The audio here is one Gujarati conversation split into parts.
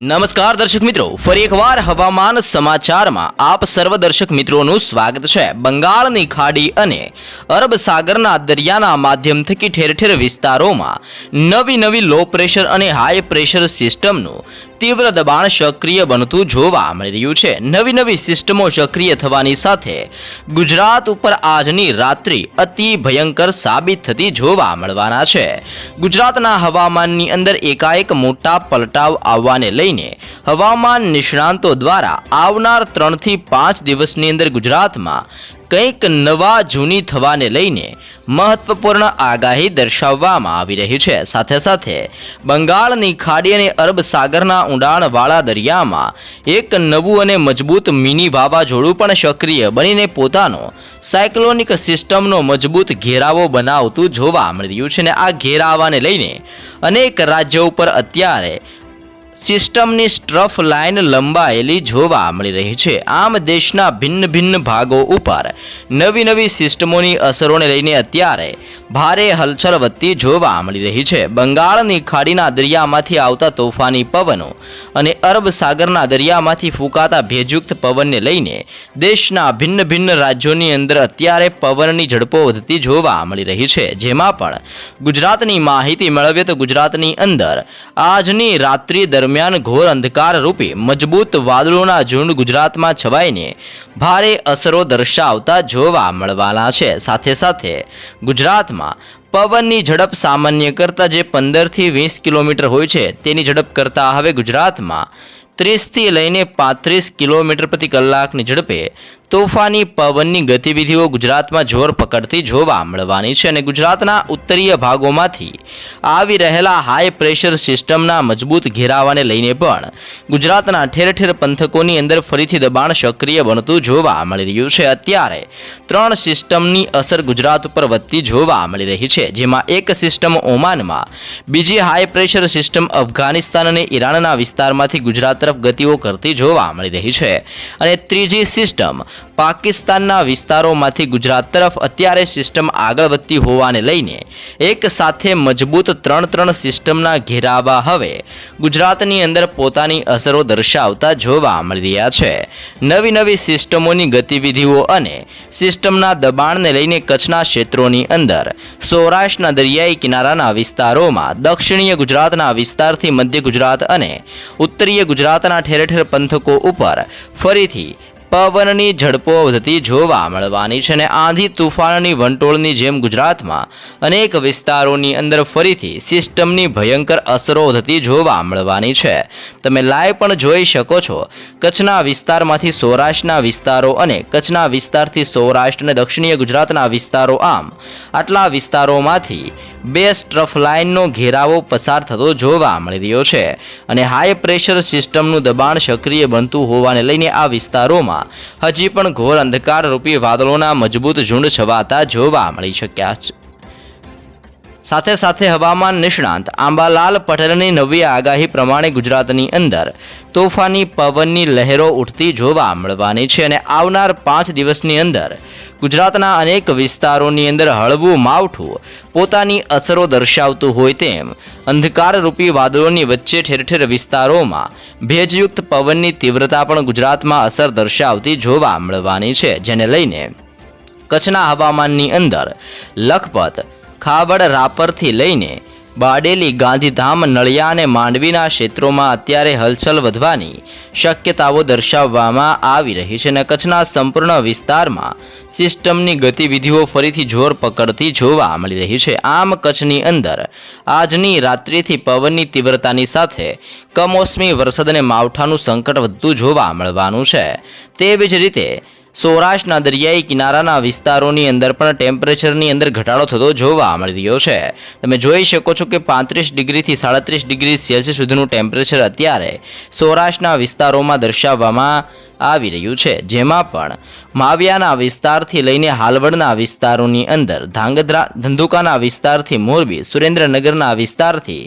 નમસ્કાર દર્શક મિત્રો, ફરી એકવાર હવામાન સમાચારમાં આપ સર્વ દર્શક મિત્રોનું સ્વાગત છે. બંગાળની ખાડી અને અરબ સાગરના દરિયાના માધ્યમ થકી ઠેર ઠેર વિસ્તારોમાં નવી નવી લો પ્રેશર અને હાઈ પ્રેશર સિસ્ટમનું તીવ્ર દબાણ સક્રિય બનતું જોવા મળી રહ્યું છે. નવી નવી સિસ્ટમો સક્રિય થવાની સાથે ગુજરાત ઉપર આજની રાત્રિ અતિ ભયંકર સાબિત થતી જોવા મળવાના છે. ગુજરાતના હવામાનની અંદર એકાએક મોટા પલટાવ આવવાને લઈને હવામાન નિષ્ણાંતો દ્વારા આવનાર ત્રણથી પાંચ દિવસની અંદર ગુજરાતમાં કંઈક નવા જૂની થવાને લઈને મહત્વપૂર્ણ આગાહી દર્શાવવામાં આવી રહી છે. સાથે સાથે બંગાળની ખાડી અને અરબ સાગરના ઊંડાણવાળા દરિયામાં એક નવું અને મજબૂત મિની વાવાઝોડું પણ સક્રિય બનીને પોતાનો સાયક્લોનિક સિસ્ટમનો મજબૂત ઘેરાવો બનાવતું જોવા મળી રહ્યું છે અને આ ઘેરાવાને લઈને અનેક રાજ્યો ઉપર અત્યારે સિસ્ટમની સ્ટ્રફ લાઇન લંબાયેલી જોવા મળી રહી છે. આમ દેશના ભિન્ન ભિન્ન ભાગો ઉપર નવી નવી સિસ્ટમોની અસરોને લઈને અત્યારે ભારે હલચલ વધતી જોવા મળી રહી છે. બંગાળની ખાડીના દરિયામાંથી આવતા તોફાની પવનો અને અરબ સાગરના દરિયામાંથી ફૂંકાતા ભેજયુક્ત પવનને લઈને દેશના ભિન્ન ભિન્ન રાજ્યોની અંદર અત્યારે પવનની ઝડપો વધતી જોવા મળી રહી છે. જેમાં પણ ગુજરાતની માહિતી મેળવીએ તો ગુજરાતની અંદર આજની રાત્રિ દરમિયાન ઘોર અંધકાર રૂપી મજબૂત વાદળોના ઝુંડ ગુજરાતમાં છવાઈને ભારે અસરો દર્શાવતા જોવા મળવાના છે. સાથે સાથે ગુજરાતમાં પવનની ઝડપ સામાન્ય કરતાં જે પંદરથી વીસ કિલોમીટર હોય છે, તેની ઝડપ કરતાં હવે ગુજરાતમાં ત્રીસથી લઈને પાંત્રીસ કિલોમીટર પ્રતિ કલાકની ઝડપે તોફાની પવનની ગતિવિધિઓ ગુજરાતમાં જોર પકડતી જોવા મળવાની છે અને ગુજરાતના ઉત્તરીય ભાગોમાંથી આવી રહેલા હાઈ પ્રેશર સિસ્ટમના મજબૂત ઘેરાવાને લઈને પણ ગુજરાતના ઠેર ઠેર પંથકોની અંદર ફરીથી દબાણ સક્રિય બનતું જોવા મળી રહ્યું છે. અત્યારે ત્રણ સિસ્ટમની અસર ગુજરાત ઉપર વધતી જોવા મળી રહી છે, જેમાં એક સિસ્ટમ ઓમાનમાં, બીજી હાઈ પ્રેશર સિસ્ટમ અફઘાનિસ્તાન અને ઈરાનના વિસ્તારમાંથી ગુજરાત તરફ ગતિઓ કરતી જોવા મળી રહી છે અને ત્રીજી સિસ્ટમ પાકિસ્તાનના વિસ્તારોમાંથી ગુજરાત તરફ અત્યારે સિસ્ટમ આગળ વધતી હોવાને લઈને એક સાથે મજબૂત ત્રણ ત્રણ સિસ્ટમના ઘેરાવા હવે ગુજરાતની અંદર પોતાની અસરો દર્શાવતા જોવા મળી રહ્યા છે. નવી નવી સિસ્ટમોની ગતિવિધિઓ અને સિસ્ટમના દબાણને લઈને કચ્છના ક્ષેત્રોની અંદર સૌરાષ્ટ્રના દરિયાઈ કિનારાના વિસ્તારોમાં દક્ષિણીય ગુજરાતના વિસ્તારથી મધ્ય ગુજરાત અને ઉત્તરીય ગુજરાતના ઠેર ઠેર પંથકો ઉપર ફરીથી પવનની ઝડપો વધતી જોવા મળવાની છે અને આંધી તુફાનની વંટોળની જેમ ગુજરાતમાં અનેક વિસ્તારોની અંદર ફરીથી સિસ્ટમની ભયંકર અસરો વધતી જોવા મળવાની છે. તમે લાઈવ પણ જોઈ શકો છો. કચ્છના વિસ્તારમાંથી સૌરાષ્ટ્રના વિસ્તારો અને કચ્છના વિસ્તારથી સૌરાષ્ટ્ર અને દક્ષિણીય ગુજરાતના વિસ્તારો આમ. આટલા વિસ્તારોમાંથી બે સ્ટ્રફ લાઇનનો ઘેરાવો પસાર થતો જોવા મળી રહ્યો છે અને હાઈ પ્રેશર સિસ્ટમનું દબાણ સક્રિય બનતું હોવાને લઈને આ વિસ્તારોમાં હજી પણ ઘોર અંધકારરૂપી વાદળોના મજબૂત ઝુંડ છવાતા જોવા મળી શક્યા છે. સાથે સાથે હવામાન નિષ્ણાંત આંબાલાલ પટેલની નવી આગાહી પ્રમાણે ગુજરાતની અંદર તોફાની પવનની લહેરો ઉઠતી જોવા મળવાની છે અને આવનાર પાંચ દિવસની અંદર ગુજરાતના અનેક વિસ્તારોની અંદર હળવું માવઠું પોતાની અસરો દર્શાવતું હોય તેમ અંધકારરૂપી વાદળોની વચ્ચે ઠેર ઠેર વિસ્તારોમાં ભેજયુક્ત પવનની તીવ્રતા પણ ગુજરાતમાં અસર દર્શાવતી જોવા મળવાની છે, જેને લઈને કચ્છના હવામાનની અંદર લખપત ખાબડ રાપરથી લઈને બાડેલી ગાંધીધામ, નળિયા અને માંડવીના ક્ષેત્રોમાં અત્યારે હલચલ વધવાની શક્યતાઓ દર્શાવવામાં આવી રહી છે અને કચ્છના સંપૂર્ણ વિસ્તારમાં સિસ્ટમની ગતિવિધિઓ ફરીથી જોર પકડતી જોવા મળી રહી છે. આમ કચ્છની અંદર આજની રાત્રિથી પવનની તીવ્રતાની સાથે કમોસમી વરસાદ અને માવઠાનું સંકટ વધતું જોવા મળવાનું છે. તેવી જ રીતે સૌરાષ્ટ્રના દરિયાઈ કિનારાના વિસ્તારોની અંદર પણ ટેમ્પરેચરની અંદર ઘટાડો થતો જોવા મળી રહ્યો છે. તમે જોઈ શકો છો કે પાંત્રીસ ડિગ્રીથી સાડત્રીસ ડિગ્રી સેલ્સિયસ સુધીનું ટેમ્પરેચર અત્યારે સૌરાષ્ટ્રના વિસ્તારોમાં દર્શાવવામાં આવી રહ્યું છે. જેમાં પણ માવિયાના વિસ્તારથી લઈને હાલવડના વિસ્તારોની અંદર, ધાંગધ્રા, ધંધુકાના વિસ્તારથી મોરબી, સુરેન્દ્રનગરના વિસ્તારથી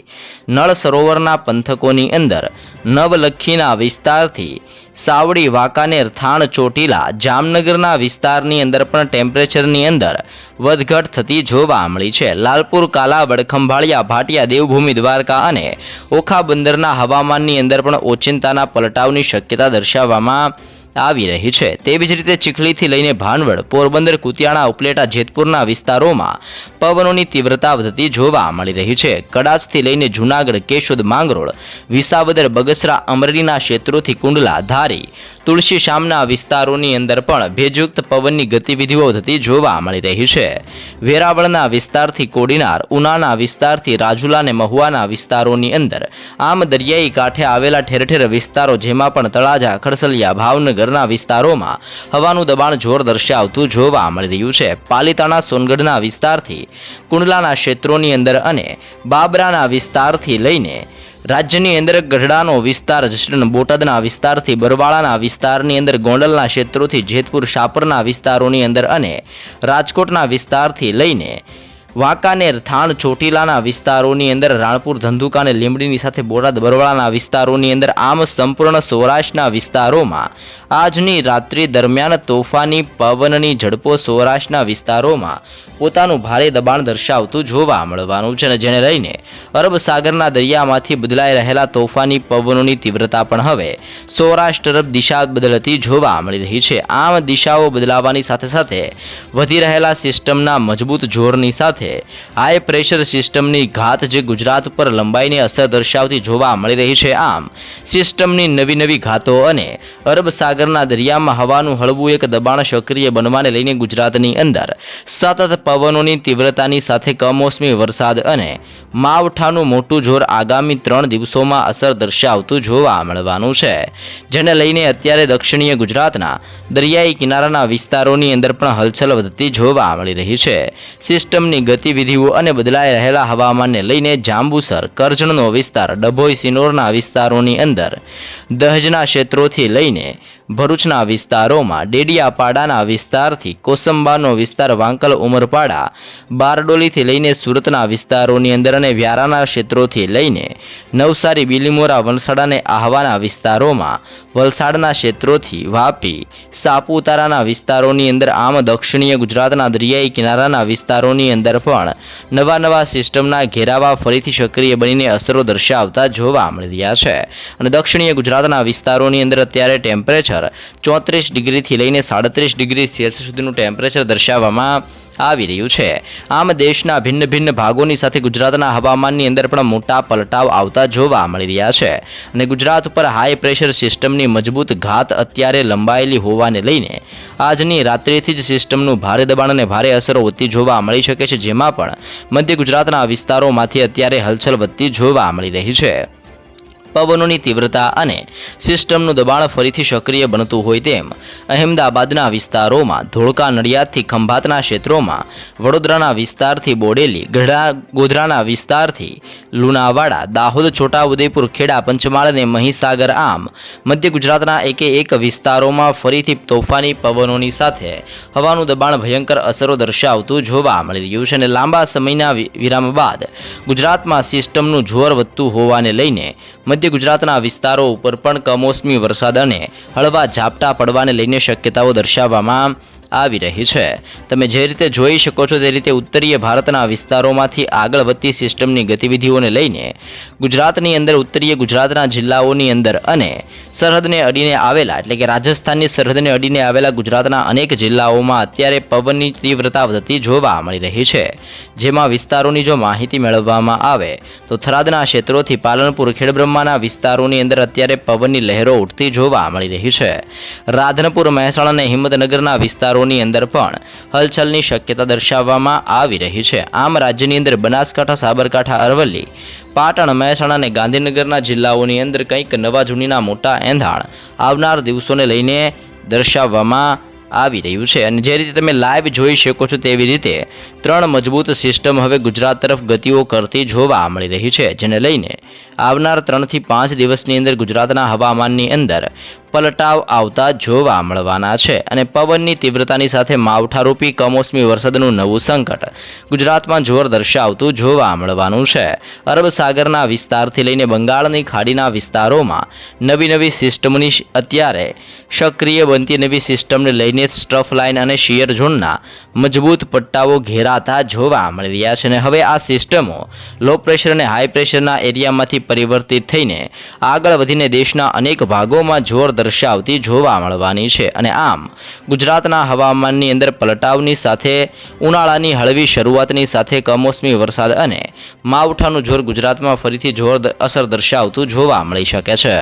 નળ સરોવરના પંથકોની અંદર, નવલખીના વિસ્તારથી સાવડી, વાંકાનેર, થાણ, ચોટીલા, જામનગરના વિસ્તારની અંદર પણ ટેમ્પરેચરની અંદર વધઘટ થતી જોવા મળી છે. લાલપુર, કાલાવડ, ખંભાળિયા, ભાટિયા, દેવભૂમિ, દ્વારકા અને ઓખા બંદરના હવામાનની અંદર પણ ઓચિંતાના પલટાવની શક્યતા દર્શાવવામાં આવી રહી છે. તેવી જ રીતે ચીખલીથી લઈને ભાનવડ, પોરબંદર, કુતિયાણા, ઉપલેટા, જેતપુરના વિસ્તારોમાં પવનોની તીવ્રતા વધતી જોવા મળી રહી છે. કડાચથી લઈને જૂનાગઢ, કેશોદ, માંગરોળ, વિસાવદર, બગસરા, અમરેલીના ક્ષેત્રોથી કુંડલા ધારી તુલસી શામના વિસ્તારોની અંદર પણ ભેજયુક્ત પવનની ગતિવિધિઓ થતી જોવા મળી રહી છે. વેરાવળના વિસ્તારથી કોડીનાર, ઉનાના વિસ્તારથી રાજુલા અને મહુવાના વિસ્તારોની અંદર આમ દરિયાઈ કાંઠે આવેલા ઠેર ઠેર વિસ્તારો જેમાં પણ તળાજા, ખડસલિયા, ભાવનગરના વિસ્તારોમાં હવાનું દબાણ જોર દર્શાવતું જોવા મળી રહ્યું છે. પાલિતાના સોનગઢના વિસ્તારથી, કુંડલાના ક્ષેત્રોની અંદર અને બાબરાના વિસ્તારથી લઈને રાજ્યની અંદર ગઢડાનો વિસ્તાર જસદણ બોટાદના વિસ્તારથી બરવાળાના વિસ્તારની અંદર, ગોંડલના ક્ષેત્રોથી જેતપુર, શાપરના વિસ્તારોની અંદર અને રાજકોટના વિસ્તારથી લઈને વાંકાનેર, થાણ, ચોટીલાના વિસ્તારોની અંદર, રાણપુર, ધંધુકા અને લીંબડીની સાથે બોટાદ, બરવાળાના વિસ્તારોની અંદર, આમ સંપૂર્ણ સૌરાષ્ટ્રના વિસ્તારોમાં આજની રાત્રિ દરમિયાન તોફાની પવનની ઝડપો સૌરાષ્ટ્રના વિસ્તારોમાં પોતાનું ભારે દબાણ દર્શાવતું જોવા મળવાનું છે જેને લઈને અરબ સાગરના દરિયામાંથી બદલાઈ રહેલા તોફાની પવનોની તીવ્રતા પણ હવે સૌરાષ્ટ્ર તરફ દિશા બદલતી જોવા મળી રહી છે. આમ દિશાઓ બદલાવાની સાથે સાથે વધી રહેલા સિસ્ટમના મજબૂત જોરની સાથે હાઈ પ્રેશર સિસ્ટમની ઘાત જે ગુજરાત પર લંબાઈને અસર દર્શાવતી જોવા મળી રહી છે. આમ સિસ્ટમની નવી નવી ઘાતો અને અરબ સાગરના દરિયામાં હવાનું હળવું એક દબાણ સક્રિય બનવાને લઈને ગુજરાતની અંદર સતત પવનોની તીવ્રતાની સાથે કમોસમી વરસાદ અને માવઠાનું મોટું જોર આગામી ત્રણ દિવસોમાં અસર દર્શાવતું જોવા મળવાનું છે. જેને લઈને અત્યારે દક્ષિણીય ગુજરાતના દરિયાઈ કિનારાના વિસ્તારોની અંદર પણ હલચલ વધતી જોવા મળી રહી છે. સિસ્ટમની ગતિવિધિઓ અને બદલાઈ રહેલા હવામાનને લઈને જાંબુસર, કરજણનો વિસ્તાર, ડભોઈ, સિનોરના વિસ્તારોની અંદર દહેજના ક્ષેત્રોથી લઈને ભરૂચના વિસ્તારોમાં ડેડિયાપાડાના વિસ્તારથી કોસંબાનો વિસ્તાર વાંકલ ઉમરપાડા, બારડોલીથી લઈને સુરતના વિસ્તારોની અંદર અને વ્યારાના ક્ષેત્રોથી લઈને નવસારી, બિલીમોરા વલસાડ અને આહવાના વિસ્તારોમાં વલસાડના ક્ષેત્રોથી વાપી, સાપુતારાના વિસ્તારોની અંદર આમ દક્ષિણીય ગુજરાતના દરિયાઈ કિનારાના વિસ્તારોની અંદર પણ નવા નવા સિસ્ટમના ઘેરાવા ફરીથી સક્રિય બનીને અસરો દર્શાવતા જોવા મળી રહ્યા છે. અને દક્ષિણીય ગુજરાતના વિસ્તારોની અંદર અત્યારે ટેમ્પરેચર ચોત્રીસ ડિગ્રીથી લઈને સાડત્રીસ ડિગ્રી સેલ્સિયસ સુધીનું ટેમ્પરેચર દર્શાવવામાં આવી રહ્યું છે. આમ દેશના ભિન્ન ભિન્ન ભાગોની સાથે ગુજરાતના હવામાનની અંદર પણ મોટા પલટાવ આવતા જોવા મળી રહ્યા છે. અને ગુજરાત ઉપર હાઈ પ્રેશર સિસ્ટમની મજબૂત ઘાત અત્યારે લંબાયેલી હોવાને લઈને આજની રાત્રિથી જ સિસ્ટમનું ભારે દબાણ અને ભારે અસરો વધતી જોવા મળી શકે છે, જેમાં પણ મધ્ય ગુજરાતના વિસ્તારોમાંથી અત્યારે હલચલ વધતી જોવા મળી રહી છે. પવનોની તીવ્રતા અને સિસ્ટમનું દબાણ ફરીથી સક્રિય બનતું હોય તેમ અહેમદાબાદના વિસ્તારોમાં ધોળકા નડિયાદથી ખંભાતના ક્ષેત્રોમાં વડોદરાના વિસ્તારથી બોડેલી, ગઢડા, ગોધરાના વિસ્તારથી લુણાવાડા, દાહોદ, છોટાઉદેપુર, ખેડા, પંચમહાલ અને મહીસાગર આમ મધ્ય ગુજરાતના એકે એક વિસ્તારોમાં ફરીથી તોફાની પવનોની સાથે હવાનું દબાણ ભયંકર અસરો દર્શાવતું જોવા મળી રહ્યું છે અને લાંબા સમયના વિરામ બાદ ગુજરાતમાં સિસ્ટમનું જોર વધતું હોવાને લઈને મધ્ય ગુજરાતના વિસ્તારો ઉપર પણ કમોસમી વરસાદ અને હળવા ઝાપટા પડવાને લઈને શક્યતાઓ દર્શાવવામાં આવી રહી છે. તમે જે રીતે જોઈ શકો છો તે રીતે ઉત્તરીય ભારતના વિસ્તારોમાંથી આગળ વધતી સિસ્ટમની ગતિવિધિઓને લઈને ગુજરાતની અંદર, ઉત્તરીય ગુજરાતના જિલ્લાઓની અંદર અને સરહદને અડીને આવેલા, એટલે કે રાજસ્થાનની સરહદને અડીને આવેલા ગુજરાતના અનેક જિલ્લાઓમાં અત્યારે પવનની તીવ્રતા વધતી જોવા મળી રહી છે. જેમાં વિસ્તારોની જો માહિતી મેળવવામાં આવે, તો થરાદના ક્ષેત્રોથી પાલનપુર, ખેડબ્રહ્માના વિસ્તારોની અંદર અત્યારે પવનની લહેરો ઉઠતી જોવા મળી રહી છે. રાધનપુર મહેસાણા અને હિંમતનગરના વિસ્તારોની અંદર પણ હલચલની શક્યતા દર્શાવવામાં આવી રહી છે. આમ રાજ્યની અંદર બનાસકાંઠા, સાબરકાંઠા, અરવલ્લી, પાટણ, મહેસાણા અને ગાંધીનગરના જિલ્લાઓની અંદર કંઈક નવા જૂનીના મોટા એંધાણ આવનાર દિવસોને લઈને દર્શાવવામાં આવી રહ્યું છે. અને જે રીતે તમે લાઈવ જોઈ શકો છો તેવી રીતે ત્રણ મજબૂત સિસ્ટમ હવે ગુજરાત તરફ ગતિઓ કરતી જોવા મળી રહી છે, જેને લઈને આવનાર ત્રણથી પાંચ દિવસની અંદર ગુજરાતના હવામાનની અંદર પલટાવ આવતા જોવા મળવાના છે અને પવનની તીવ્રતાની સાથે માવઠારૂપી કમોસમી વરસાદનું નવું સંકટ ગુજરાતમાં જોર દર્શાવતું જોવા મળવાનું છે. અરબ સાગરના વિસ્તારથી લઈને બંગાળની ખાડીના વિસ્તારોમાં નવી નવી સિસ્ટમની અત્યારે સક્રિય બનતી નવી સિસ્ટમને લઈને સ્ટ્રફ લાઇન અને શિયર ઝોનના મજબૂત પટ્ટાઓ ઘેરાતા જોવા મળી રહ્યા છે અને હવે આ સિસ્ટમો લો પ્રેશર અને હાઈ પ્રેશરના એરિયામાંથી પરિવર્તિત થઈને આગળ વધીને દેશના અનેક ભાગોમાં જોર દર્શાવતી જોવા મળવાની છે. અને આમ, ગુજરાતના હવામાનની અંદર પલટાવની સાથે, ઉનાળાની હળવી શરૂઆતની સાથે કમોસમી વરસાદ અને માવઠાનું જોર ગુજરાતમાં ફરીથી જોર અસર દર્શાવતું જોવા મળી શકે છે.